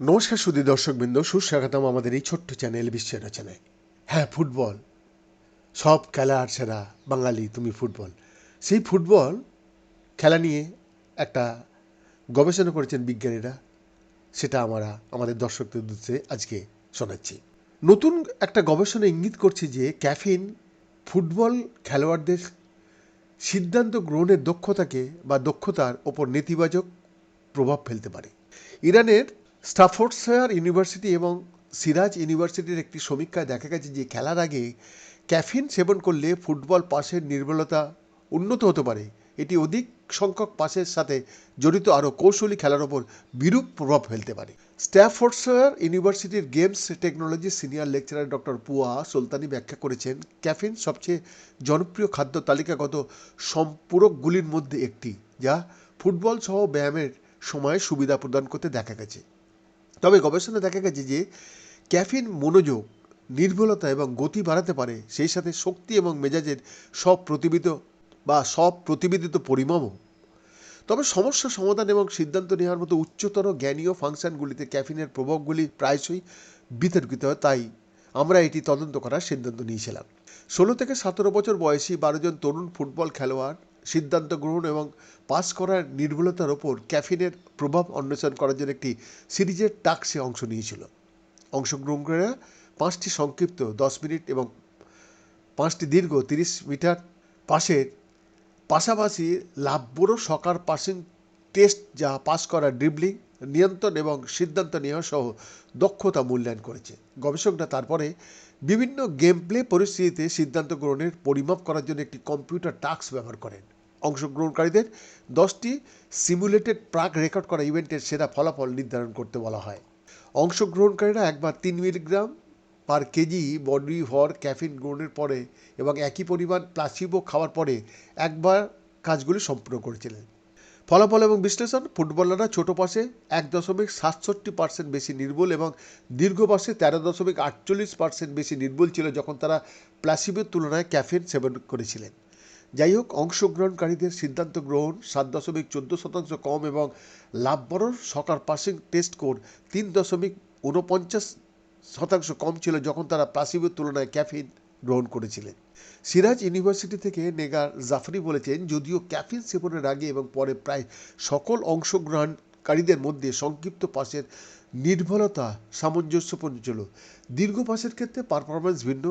নমস্কার সুদী দর্শকবৃন্দ, সুস্বাগতম আমাদের এই ছোট্ট চ্যানেল বিশ্বের রচনায়। হ্যাঁ ফুটবল। সব খেলার সেরা বাঙালি, তুমি ফুটবল। সেই ফুটবল খেলা নিয়ে একটা গবেষণা করেছেন বিজ্ঞানীরা। সেটা আমরা আমাদের দর্শকদের উদ্দেশ্যে আজকে শোনাচ্ছি। নতুন একটা গবেষণা ইঙ্গিত করছে যে ক্যাফিন ফুটবল খেলোয়াড়দের সিদ্ধান্ত গ্রহণের দক্ষতাকে বা দক্ষতার ওপর নেতিবাচক প্রভাব ফেলতে পারে। ইরানের স্টাফোর্ডশায়ার ইউনিভার্সিটি এবং সিরাজ ইউনিভার্সিটির একটি সমীক্ষায় দেখা গেছে যে খেলার আগে ক্যাফিন সেবন করলে ফুটবল পাসের নির্ভুলতা উন্নত হতে পারে। এটি অধিক সংখ্যক পাসের সাথে জড়িত আরও কৌশলী খেলার ওপর বিরূপ প্রভাব ফেলতে পারে। স্ট্যাফোর্ডশায়ার ইউনিভার্সিটির games technology senior lecturer doctor Puya Sultani ব্যাখ্যা করেছেন, ক্যাফিন সবচেয়ে জনপ্রিয় খাদ্য তালিকাগত সম্পূরকগুলির মধ্যে একটি, যা ফুটবল সহ ব্যায়ামের সময় সুবিধা প্রদান করতে দেখা গেছে। তবে গবেষণায় দেখা গেছে যে, ক্যাফিন মনোযোগ, নির্ভুলতা এবং গতি বাড়াতে পারে, সেই সাথে শক্তি এবং মেজাজের সব প্রতিবিত বা সব প্রতিবেদিত পরিমাণও তবে সমস্যা সমাধান এবং সিদ্ধান্ত নেওয়ার মতো উচ্চতর জ্ঞানীয় ফাংশনগুলিতে ক্যাফিনের প্রভাবগুলি প্রায়শই বিতর্কিত হয়, তাই আমরা এটি তদন্ত করার সিদ্ধান্ত নিয়েছিলাম। ষোলো থেকে সতেরো বছর বয়সী বারো জন তরুণ ফুটবল খেলোয়াড় সিদ্ধান্ত গ্রহণ এবং পাস করার নির্ভুলতার ওপর ক্যাফিনের প্রভাব অন্বেষণ করার জন্য একটি সিরিজের টাক্সে অংশ নিয়েছিল। অংশগ্রহণকারীরা পাঁচটি সংক্ষিপ্ত দশ মিনিট এবং পাঁচটি দীর্ঘ তিরিশ মিটার পাশের পাশাপাশি লাভবড় সকার পাসিং টেস্ট যা পাস করা ড্রিবলিং নিয়ন্ত্রণ এবং সিদ্ধান্ত নেওয়া সহ দক্ষতা মূল্যায়ন করেছে। গবেষকরা তারপরে বিভিন্ন গেম প্লে পরিস্থিতিতে সিদ্ধান্ত গ্রহণের পরিমাপ করার জন্য একটি কম্পিউটার টাস্ক ব্যবহার করেন। অংশগ্রহণকারীদের দশটি সিমুলেটেড প্রাক রেকর্ড করা ইভেন্টের সেরা ফলাফল নির্ধারণ করতে বলা হয়। অংশগ্রহণকারীরা একবার তিন মিলিগ্রাম পার কেজি বডি ভর ক্যাফিন গ্রহণের পরে এবং একই পরিমাণ প্লাসিবো খাওয়ার পরে একবার কাজগুলি সম্পূর্ণ করেছিলেন। ফলাফল এবং বিশ্লেষণ, ফুটবলাররা ছোট পাশে এক দশমিক সাতষট্টি পার্সেন্ট বেশি নির্ভুল এবং দীর্ঘ পাশে তেরো দশমিক আটচল্লিশ পার্সেন্ট বেশি নির্ভুল ছিল যখন তারা প্লাসিবের তুলনায় ক্যাফিন সেবন করেছিলেন। যাই হোক, অংশগ্রহণকারীদের সিদ্ধান্ত গ্রহণ, সাত দশমিক চোদ্দ শতাংশ কম এবং Loughborough soccer passing test score তিন দশমিক ঊনপঞ্চাশ শতাংশ কম ছিল যখন তারা প্লাসিবোর তুলনায় ক্যাফিন গ্রহণ করেছিলেন। সিরাজ ইউনিভার্সিটি থেকে নেগার জাফরি বলেছেন, যদিও ক্যাফিন সেবনের আগে এবং পরে প্রায় সকল অংশগ্রহণকারীদের মধ্যে সংক্ষিপ্ত পাশের নির্ভরতা সামঞ্জস্যপূর্ণ ছিল। দীর্ঘ পাসের ক্ষেত্রে পারফরমেন্স ভিন্ন।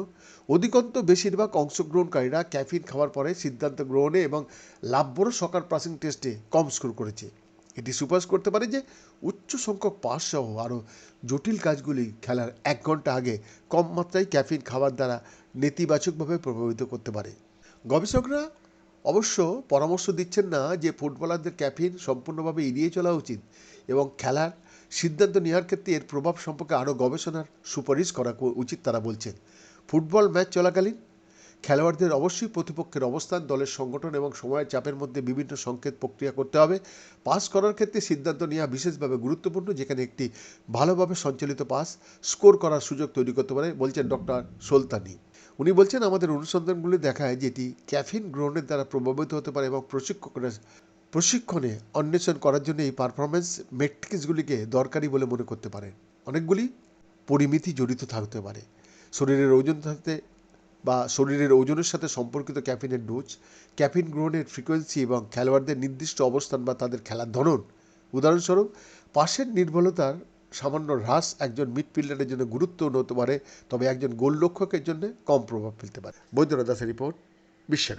অধিকন্ত বেশিরভাগ অংশগ্রহণকারীরা ক্যাফিন খাওয়ার পরে সিদ্ধান্ত গ্রহণে এবং লাভবড় সকার পাসিং টেস্টে কম স্কোর করেছে। এটি সুপারিশ করতে পারে যে উচ্চ সংখ্যক পাস সহ আরও জটিল কাজগুলি খেলার এক ঘণ্টা আগে কম মাত্রায় ক্যাফিন, খাবার দ্বারা নেতিবাচকভাবে প্রভাবিত করতে পারে। গবেষকরা অবশ্য পরামর্শ দিচ্ছেন না যে ফুটবলারদের ক্যাফিন সম্পূর্ণভাবে এড়িয়ে চলা উচিত এবং খেলার সিদ্ধান্ত নেওয়ার ক্ষেত্রে এর প্রভাব সম্পর্কে আরও গবেষণার সুপারিশ করা উচিত তারা বলছেন। ফুটবল ম্যাচ চলাকালীন খেলোয়াড়দের অবশ্যই প্রতিপক্ষের অবস্থান, দলের সংগঠন এবং সময়ের চাপের মধ্যে বিভিন্ন সংকেত প্রক্রিয়া করতে হবে। পাস করার ক্ষেত্রে সিদ্ধান্ত নেওয়া বিশেষভাবে গুরুত্বপূর্ণ, যেখানে একটি ভালোভাবে সঞ্চালিত পাস স্কোর করার সুযোগ তৈরি করতে পারে, বলছেন ডক্টর সোলতানি। উনি বলছেন, আমাদের অনুসন্ধানগুলি দেখায় যে এটি ক্যাফিন গ্রহণের দ্বারা প্রভাবিত হতে পারে এবং প্রশিক্ষকরা, প্রশিক্ষণে অন্বেষণ করার জন্য এই পারফরমেন্স মেট্রিক্সগুলিকে দরকারি বলে মনে করতে পারেন অনেকগুলি পরিমিতি জড়িত থাকতে পারে। শরীরের ওজন থাকতে বা শরীরের ওজনের সাথে সম্পর্কিত ক্যাফিনের ডোজ, ক্যাফিন গ্রহণের ফ্রিকোয়েন্সি এবং খেলোয়াড়দের নির্দিষ্ট অবস্থান বা তাদের খেলার ধরন। উদাহরণস্বরূপ, পাশের নির্ভুলতার সামান্য হ্রাস একজন মিডফিল্ডারের জন্য গুরুত্ব হতে পারে, তবে একজন গোলরক্ষকের জন্য কম প্রভাব ফেলতে পারে। বৈদ্যনাথ দাসের রিপোর্ট বিশ্বের